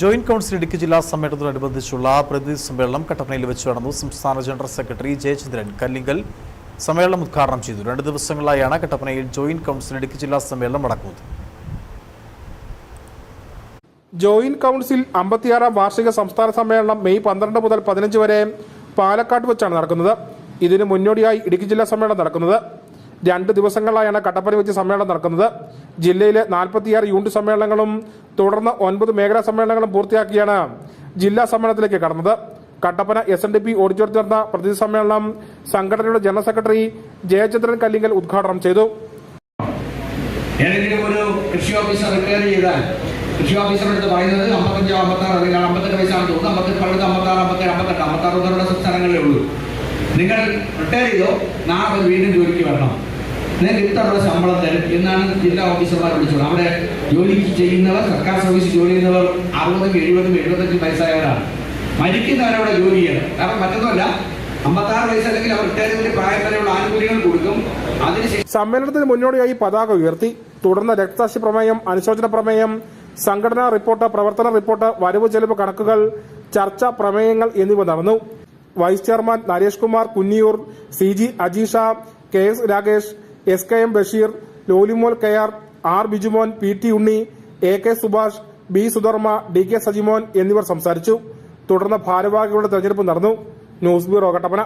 Joint council Idukki ജില്ലാ സമ്മേളനത്തോടനുബന്ധിച്ചുള്ള പ്രതിനിധി സമ്മേളനം കട്ടപ്പനയിൽ വെച്ച് നടന്നു. സംസ്ഥാന ജനറൽ സെക്രട്ടറി ജയചന്ദ്രൻ കല്ലിങ്കൽ സമ്മേളനം ഉദ്ഘാടനം ചെയ്തു. രണ്ട് ദിവസങ്ങളായാണ് കട്ടപ്പനയിൽ ജോയിന്റ് കൗൺസിൽ ഇടുക്കി ജില്ലാ സമ്മേളനം നടക്കുന്നത്. ജോയിന്റ് കൗൺസിൽ അമ്പത്തിയാറാം വാർഷിക സംസ്ഥാന സമ്മേളനം മെയ് പന്ത്രണ്ട് മുതൽ പതിനഞ്ച് വരെ പാലക്കാട് വെച്ചാണ് നടക്കുന്നത്. ഇതിന് മുന്നോടിയായി ഇടുക്കി ജില്ലാ സമ്മേളനം നടക്കുന്നത്. രണ്ട് ദിവസങ്ങളിലായാണ് കട്ടപ്പന വെച്ച് സമ്മേളനം നടക്കുന്നത്. ജില്ലയിലെ നാൽപ്പത്തിയാറ് യൂണിറ്റ് സമ്മേളനങ്ങളും തുടർന്ന് ഒൻപത് മേഖലാ സമ്മേളനങ്ങളും പൂർത്തിയാക്കിയാണ് ജില്ലാ സമ്മേളനത്തിലേക്ക് കടന്നത്. Kattappana S N D P ഓഡിറ്റോറിയത്തിൽ നടന്ന പ്രതിനിധി സമ്മേളനം സംഘടനയുടെ ജനറൽ സെക്രട്ടറി ജയചന്ദ്രൻ കല്ലിങ്കൽ ഉദ്ഘാടനം ചെയ്തു. ഏതെങ്കിലും ഒരു കൃഷി ഓഫീസർ റിട്ടയർ ചെയ്താൽ കൃഷി ഓഫീസറുടെ പറയുന്നത് അമ്പത്തഞ്ചോ അമ്പത്താറ് അല്ലെങ്കിൽ അമ്പത്തെട്ട് വയസ്സാണ് തോന്നുന്നത് അമ്പത്തെട്ട് പഴുത് അമ്പത്താറ് അമ്പത്തേഴ് അമ്പത്തെട്ട് അമ്പത്താറ് ഉള്ളൂ നിങ്ങൾ റിട്ടയർ ചെയ്തോ? നാളെ വീണ്ടും ജോലിക്ക് വരണം. നിങ്ങൾക്ക് രൂപ ശമ്പളം തരും എന്നാണ് ജില്ലാ ഓഫീസർമാർ വിളിച്ചത്. അവിടെ ജോലിക്ക് ചെയ്യുന്നവർ സർക്കാർ സർവീസ് ജോലി ചെയ്യുന്നവർ അറുപതും എഴുപതും എഴുപത്തഞ്ചും വയസ്സായവരാണ്. മരിക്കുന്നവരവിടെ ജോലി ചെയ്യണം. കാരണം മറ്റൊന്നുമല്ല അമ്പത്താറ് വയസ്സ് അല്ലെങ്കിൽ അവർ റിട്ടയർ ചെയ്തതിന്റെ പ്രായം വരെയുള്ള ആനുകൂല്യങ്ങൾ കൊടുക്കും. അതിനുശേഷം സമ്മേളനത്തിന് മുന്നോടിയായി പതാക ഉയർത്തി. തുടർന്ന് രക്തസാക്ഷി പ്രമേയം അനുശോചന പ്രമേയം സംഘടനാ റിപ്പോർട്ട് പ്രവർത്തന റിപ്പോർട്ട് വരവ് ചെലവ് കണക്കുകൾ ചർച്ച പ്രമേയങ്ങൾ എന്നിവ നടന്നു. Vice chairman Naresh Kumar Kunniyoor C G Ajeesha K S Rakesh S K M Basheer Lolimol R R Bijumon P T Unni A K Subhash B Sudharma D K Sajimon എന്നിവർ സംസാരിച്ചു. തുടർന്ന് ഭാരവാഹികളുടെ തെരഞ്ഞെടുപ്പ് നടന്നു. News bureau Kattappana.